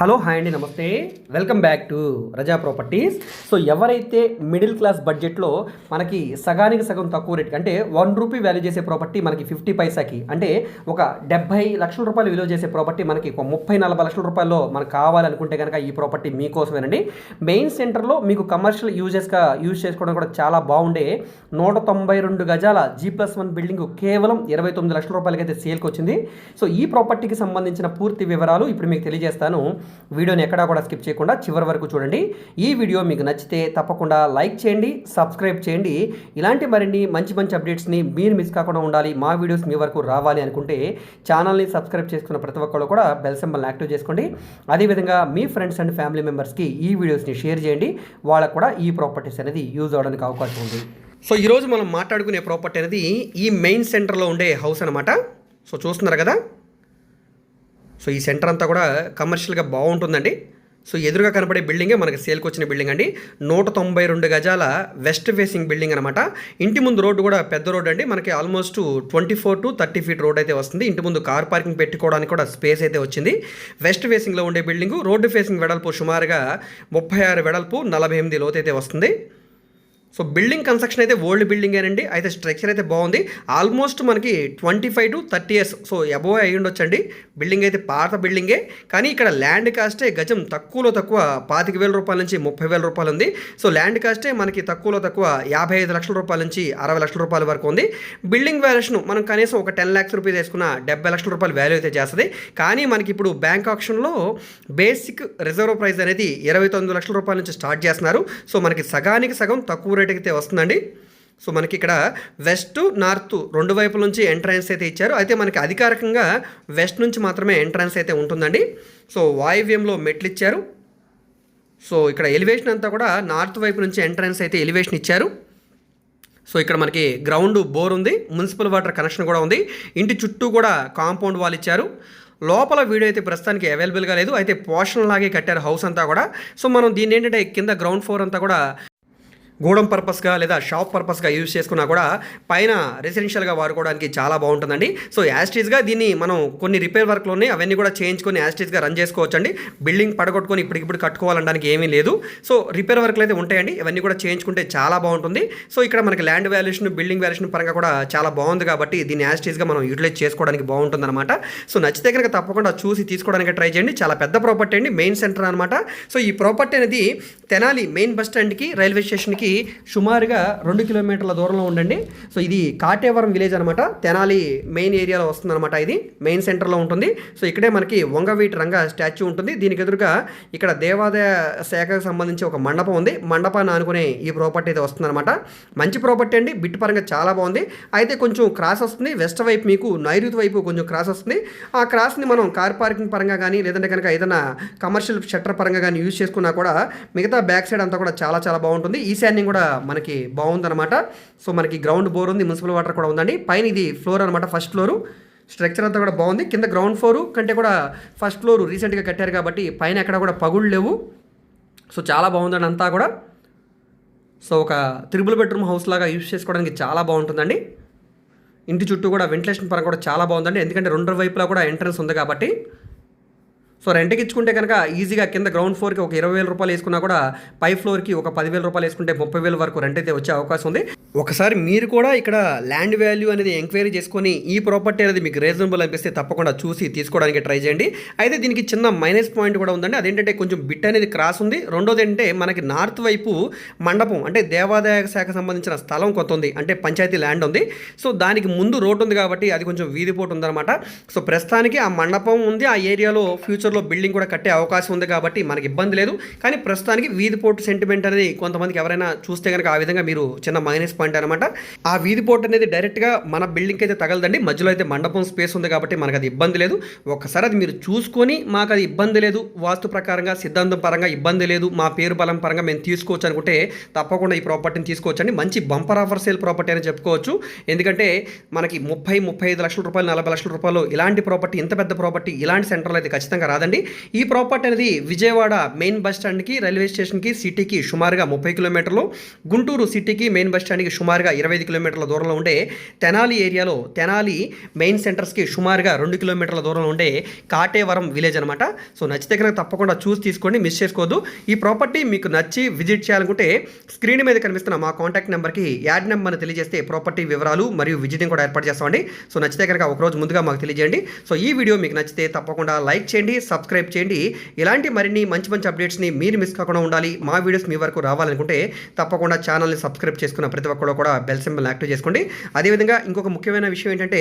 Hello hi అండి నమస్తే. Welcome back to Raza properties so ఎవరైతే మిడిల్ క్లాస్ బడ్జెట్లో మనకి సగానికి సగం తక్కువ రేట్ అంటే వన్ రూపీ వాల్యూ చేసే ప్రాపర్టీ మనకి ఫిఫ్టీ పైసాకి అంటే ఒక డెబ్బై లక్షల రూపాయలు విలువ చేసే ప్రాపర్టీ మనకి ఒక ముప్పై నలభై లక్షల రూపాయల్లో మనకు కావాలనుకుంటే కనుక ఈ ప్రాపర్టీ మీకోసమేనండి. మెయిన్ సెంటర్లో మీకు కమర్షియల్ యూజెస్గా యూజ్ చేసుకోవడం కూడా చాలా బాగుండే. నూట తొంభై రెండు గజాల జీ ప్లస్ వన్ బిల్డింగ్ కేవలం ఇరవై తొమ్మిది లక్షల రూపాయలకైతే సేల్కి వచ్చింది సో ఈ ప్రాపర్టీకి సంబంధించిన పూర్తి వివరాలు ఇప్పుడు మీకు తెలియజేస్తాను. వీడియోని ఎక్కడా కూడా స్కిప్ చేయకుండా చివరి వరకు చూడండి. ఈ వీడియో మీకు నచ్చితే తప్పకుండా లైక్ చేయండి సబ్స్క్రైబ్ చేయండి. ఇలాంటి మరిన్ని మంచి మంచి అప్డేట్స్ని మీరు మిస్ కాకుండా ఉండాలి మా వీడియోస్ మీ వరకు రావాలి అనుకుంటే ఛానల్ని సబ్స్క్రైబ్ చేసుకున్న ప్రతి ఒక్కళ్ళు కూడా బెల్ సింబల్ని యాక్టివ్ చేసుకోండి. అదేవిధంగా మీ ఫ్రెండ్స్ అండ్ ఫ్యామిలీ మెంబర్స్కి ఈ వీడియోస్ని షేర్ చేయండి. వాళ్ళకు కూడా ఈ ప్రాపర్టీస్ అనేది యూజ్ అవడానికి అవకాశం ఉంది. సో ఈరోజు మనం మాట్లాడుకునే ప్రాపర్టీ అనేది ఈ మెయిన్ సెంటర్లో ఉండే హౌస్ అనమాట సో చూస్తున్నారు కదా? సో ఈ సెంటర్ అంతా కూడా కమర్షియల్గా బాగుంటుందండి. సో ఎదురుగా కనపడే బిల్డింగే మనకి సేల్కి వచ్చిన బిల్డింగ్ అండి. నూట తొంభై రెండు గజాల వెస్ట్ ఫేసింగ్ బిల్డింగ్ అనమాట ఇంటి ముందు రోడ్డు కూడా పెద్ద రోడ్ అండి. మనకి almost twenty four to thirty feet road అయితే వస్తుంది. ఇంటి ముందు కార్ పార్కింగ్ పెట్టుకోవడానికి కూడా స్పేస్ అయితే వచ్చింది. వెస్ట్ ఫేసింగ్లో ఉండే బిల్డింగు రోడ్డు ఫేసింగ్ వెడల్పు సుమారుగా ముప్పై ఆరు వెడల్పు నలభై ఎనిమిది లోతైతే వస్తుంది. సో బిల్డింగ్ కన్స్ట్రక్షన్ అయితే ఓల్డ్ బిల్డింగ్ అండి అయితే స్ట్రక్చర్ అయితే బాగుంది. ఆల్మోస్ట్ మనకి twenty five to thirty years. So above అయ్యి ఉండొచ్చండి. బిల్డింగ్ అయితే పాత బిల్డింగే. కానీ ఇక్కడ ల్యాండ్ కాస్టే గజం తక్కువలో తక్కువ పాతిక వేల రూపాయల నుంచి ముప్పై వేల రూపాయలు ఉంది. సో ల్యాండ్ కాస్టే మనకి తక్కువలో తక్కువ యాభై ఐదు లక్షల రూపాయల నుంచి అరవై లక్షల రూపాయల వరకు ఉంది. బిల్డింగ్ వాల్యుయేషన్ మనం కనీసం ఒక టెన్ ల్యాక్స్ రూపీస్ వేసుకున్న డెబ్బై లక్షల రూపాయలు వాల్యూ అయితే చేస్తుంది. కానీ మనకి ఇప్పుడు బ్యాంక్ ఆప్షన్లో బేసిక్ రిజర్వ్ ప్రైస్ అనేది ఇరవై తొమ్మిది లక్షల రూపాయల నుంచి స్టార్ట్ చేస్తున్నారు. సో మనకి సగానికి సగం తక్కువ రేటుకి అయితే వస్తుందండి. సో మనకి ఇక్కడ వెస్ట్ నార్త్ రెండు వైపుల నుంచి ఎంట్రన్స్ అయితే ఇచ్చారు. అయితే మనకి అధికారికంగా వెస్ట్ నుంచి మాత్రమే ఎంట్రన్స్ అయితే ఉంటుందండి. సో వాయువ్యంలో మెట్లు ఇచ్చారు. సో ఇక్కడ ఎలివేషన్ అంతా కూడా నార్త్ వైపు నుంచి ఎంట్రన్స్ అయితే ఎలివేషన్ ఇచ్చారు. సో ఇక్కడ మనకి గ్రౌండ్ బోర్ ఉంది. మున్సిపల్ వాటర్ కనెక్షన్ కూడా ఉంది. ఇంటి చుట్టూ కూడా కాంపౌండ్ వాల్ ఇచ్చారు. లోపల వీడియో అయితే ప్రస్తుతానికి అవైలబుల్గా లేదు. అయితే పోర్షన్ లాగే కట్టారు హౌస్ అంతా కూడా. సో మనం దీన్ని ఏంటంటే కింద గ్రౌండ్ ఫ్లోర్ అంతా కూడా గూడెం పర్పస్గా లేదా షాప్ పర్పస్గా యూజ్ చేసుకున్నా కూడా పైన రెసిడెన్షియల్గా వాడుకోవడానికి చాలా బాగుంటుందండి. సో యాస్టీస్గా దీన్ని మనం కొన్ని రిపేర్ వర్క్లు ఉన్నాయి అవన్నీ కూడా చేయించుకొని యాస్టీస్గా రన్ చేసుకోవచ్చండి. బిల్డింగ్ పడగొట్టుకొని ఇప్పటికిప్పుడు కట్టుకోవాలనడానికి ఏమీ లేదు. సో రిపేర్ వర్క్లు అయితే ఉంటాయండి. ఇవన్నీ కూడా చేయించుకుంటే చాలా బాగుంటుంది. సో ఇక్కడ మనకి ల్యాండ్ వాల్యుయేషన్ బిల్డింగ్ వాల్యుయేషన్ పరంగా కూడా చాలా బాగుంది కాబట్టి దీన్ని యాస్టీస్గా మనం యూటిలైజ్ చేసుకోవడానికి బాగుంటుందన్నమాట. సో నచ్చితే కనుక తప్పకుండా చూసి తీసుకోవడానికి ట్రై చేయండి. చాలా పెద్ద ప్రాపర్టీ అండి. మెయిన్ సెంటర్ అనమాట సో ఈ ప్రాపర్టీ అనేది తెనాలి మెయిన్ బస్ స్టాండ్కి రైల్వే స్టేషన్కి సుమారుగా రెండు కిలోమీటర్ల దూరంలో ఉండండి. సో ఇది కాటేవరం విలేజ్ అనమాట తెనాలి మెయిన్ ఏరియాలో వస్తుందన్నమాట ఇది. మెయిన్ సెంటర్లో ఉంటుంది. సో ఇక్కడే మనకి వంగవీటి రంగ స్టాచ్యూ ఉంటుంది. దీనికి ఎదురుగా ఇక్కడ దేవాదాయ శాఖకు సంబంధించి ఒక మండపం ఉంది. మండపాన్ని ఆనుకునే ఈ ప్రాపర్టీ అయితే వస్తుందన్నమాట. మంచి ప్రాపర్టీ అండి. బిట్ పరంగా చాలా బాగుంది. అయితే కొంచెం క్రాస్ వస్తుంది. వెస్ట్ వైపు మీకు నైరుతి వైపు కొంచెం క్రాస్ వస్తుంది. ఆ క్రాస్ని మనం కార్ పార్కింగ్ పరంగా కానీ లేదంటే కనుక ఏదైనా కమర్షియల్ షట్టర్ పరంగా కానీ యూజ్ చేసుకున్నా కూడా మిగతా బ్యాక్ సైడ్ అంతా కూడా చాలా చాలా బాగుంటుంది. ఈశాన్యం కూడా మనకి బాగుందన్నమాట. సో మనకి గ్రౌండ్ బోర్ ఉంది మున్సిపల్ వాటర్ కూడా ఉందండి. పైన ఇది ఫ్లోర్ అనమాట ఫస్ట్ ఫ్లోరు స్ట్రక్చర్ అంతా కూడా బాగుంది. కింద గ్రౌండ్ ఫ్లోర్ కంటే కూడా ఫస్ట్ ఫ్లోర్ రీసెంట్గా కట్టారు కాబట్టి పైన ఎక్కడ కూడా పగుళ్ళు లేవు. సో చాలా బాగుందండి అంతా కూడా. సో ఒక త్రిబుల్ బెడ్రూమ్ హౌస్ లాగా యూజ్ చేసుకోవడానికి చాలా బాగుంటుందండి. ఇంటి చుట్టూ కూడా వెంటిలేషన్ పరంగా కూడా చాలా బాగుందండి. ఎందుకంటే రెండు వైపులా కూడా ఎంట్రన్స్ ఉంది కాబట్టి. సో రెంట్కి ఇచ్చుకుంటే కనుక ఈజీగా కింద గ్రౌండ్ ఫ్లోర్కి ఒక ఇరవై వేల రూపాయలు వేసుకున్నా కూడా పై ఫ్లోర్కి ఒక పదివేల రూపాయలు వేసుకుంటే ముప్పై వేల వరకు రెంట్ అయితే వచ్చే అవకాశం ఉంది. ఒకసారి మీరు కూడా ఇక్కడ ల్యాండ్ వాల్యూ అనేది ఎంక్వైరీ చేసుకొని ఈ ప్రాపర్టీ అనేది మీకు రీజనబుల్ అనిపిస్తే తప్పకుండా చూసి తీసుకోవడానికి ట్రై చేయండి. అయితే దీనికి చిన్న మైనస్ పాయింట్ కూడా ఉందండి. అదేంటంటే కొంచెం బిట్ అనేది క్రాస్ ఉంది. రెండోది ఏంటంటే మనకి నార్త్ వైపు మండపం అంటే దేవాదాయ శాఖ సంబంధించిన స్థలం కొంత ఉంది. అంటే పంచాయతీ ల్యాండ్ ఉంది. సో దానికి ముందు రోడ్డు ఉంది కాబట్టి అది కొంచెం వీధిపోటు ఉందన్నమాట. సో ప్రస్తుతానికి ఆ మండపం ఉంది. ఆ ఏరియాలో ఫ్యూచర్ ఫ్యూచర్లో బిల్డింగ్ కూడా కట్టే అవకాశం ఉంది కాబట్టి మనకి ఇబ్బంది లేదు. కానీ ప్రస్తుతానికి వీధిపోటు సెంటిమెంట్ అనేది కొంతమందికి ఎవరైనా చూస్తే కనుక ఆ విధంగా మీరు చిన్న మైనస్ పాయింట్ అనమాట ఆ వీధిపోటు అనేది డైరెక్ట్గా మన బిల్డింగ్కి అయితే తగలదండి. మధ్యలో అయితే మండపం స్పేస్ ఉంది కాబట్టి మనకు అది ఇబ్బంది లేదు. ఒకసారి అది మీరు చూసుకొని మాకు అది ఇబ్బంది లేదు. వాస్తు ప్రకారంగా సిద్ధాంతం పరంగా ఇబ్బంది లేదు. మా పేరు బలం పరంగా మేము తీసుకోవచ్చు అనుకుంటే తప్పకుండా ఈ ప్రాపర్టీని తీసుకోవచ్చండి. మంచి బంపర్ ఆఫర్ సేల్ ప్రాపర్టీ అని చెప్పుకోవచ్చు. ఎందుకంటే మనకి ముప్పై ముప్పై ఐదు లక్షల రూపాయలు నలభై లక్షల రూపాయలు ఇలాంటి ప్రాపర్టీ ఇంత పెద్ద ప్రాపర్టీ ఇలాంటి సెంటర్లో అయితే ఖచ్చితంగా రాదు కాదండి. ఈ ప్రాపర్టీ అనేది విజయవాడ మెయిన్ బస్ స్టాండ్కి రైల్వే స్టేషన్కి సిటీకి సుమారుగా ముప్పై కిలోమీటర్లు. గుంటూరు సిటీకి మెయిన్ బస్ స్టాండ్కి సుమారుగా ఇరవై ఐదు కిలోమీటర్ల దూరంలో ఉండే తెనాలి ఏరియాలో తెనాలి మెయిన్ సెంటర్స్కి సుమారుగా రెండు కిలోమీటర్ల దూరంలో ఉండే కాటేవరం విలేజ్ అనమాట సో నచ్చితే కనుక తప్పకుండా చూసి తీసుకోండి మిస్ చేసుకోవద్దు. ఈ ప్రాపర్టీ మీకు నచ్చి విజిట్ చేయాలనుకుంటే స్క్రీన్ మీద కనిపిస్తున్న మా కాంటాక్ట్ నెంబర్కి యాడ్ నెంబర్ని తెలియజేస్తే ప్రాపర్టీ వివరాలు మరియు విజిటింగ్ కూడా ఏర్పాటు చేస్తామండి. సో నచ్చితే కనుక ఒకరోజు ముందుగా మాకు తెలియజేయండి. సో ఈ వీడియో మీకు నచ్చితే తప్పకుండా లైక్ చేయండి సబ్స్క్రైబ్ చేయండి. ఇలాంటి మరిన్ని మంచి మంచి అప్డేట్స్ని మీరు మిస్ కాకుండా ఉండాలి. మా వీడియోస్ మీ వరకు రావాలనుకుంటే తప్పకుండా ఛానల్ని సబ్స్క్రైబ్ చేసుకున్న ప్రతి ఒక్కరు కూడా బెల్ సింబల్ యాక్టివ్ చేసుకోండి. అదేవిధంగా ఇంకొక ముఖ్యమైన విషయం ఏంటంటే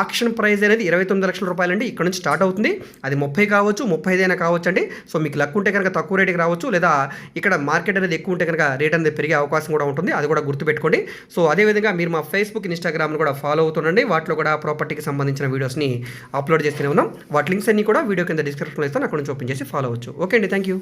ఆక్షన్ ప్రైస్ అనేది ఇరవై తొమ్మిది లక్షల రూపాయలండి. ఇక్కడ నుంచి స్టార్ట్ అవుతుంది. అది ముప్పై కావచ్చు ముప్పై ఐదైనా కావచ్చు అండి. సో మీకు లక్ ఉంటే కనుక తక్కువ రేటుకి రావచ్చు లేదా ఇక్కడ మార్కెట్ అనేది ఎక్కువ ఉంటే కనుక రేట్ అనేది పెరిగే అవకాశం కూడా ఉంటుంది. అది కూడా గుర్తుపెట్టుకోండి. సో అదేవిధంగా మీరు మా ఫేస్బుక్ ఇన్స్టాగ్రామ్ను కూడా ఫాలో అవుతుండండి. వాటిలో కూడా ప్రాపర్టీకి సంబంధించిన వీడియోస్ని అప్లోడ్ చేస్తూనే ఉన్నాం. వాటి లింక్స్ అన్ని కూడా వీడియో కింద డిస్క్రిప్షన్లో ఇస్తాను అక్కడ నుంచి ఓపెన్ చేసి ఫాలో అవ్వచ్చు. ఓకే అండి థ్యాంక్ యూ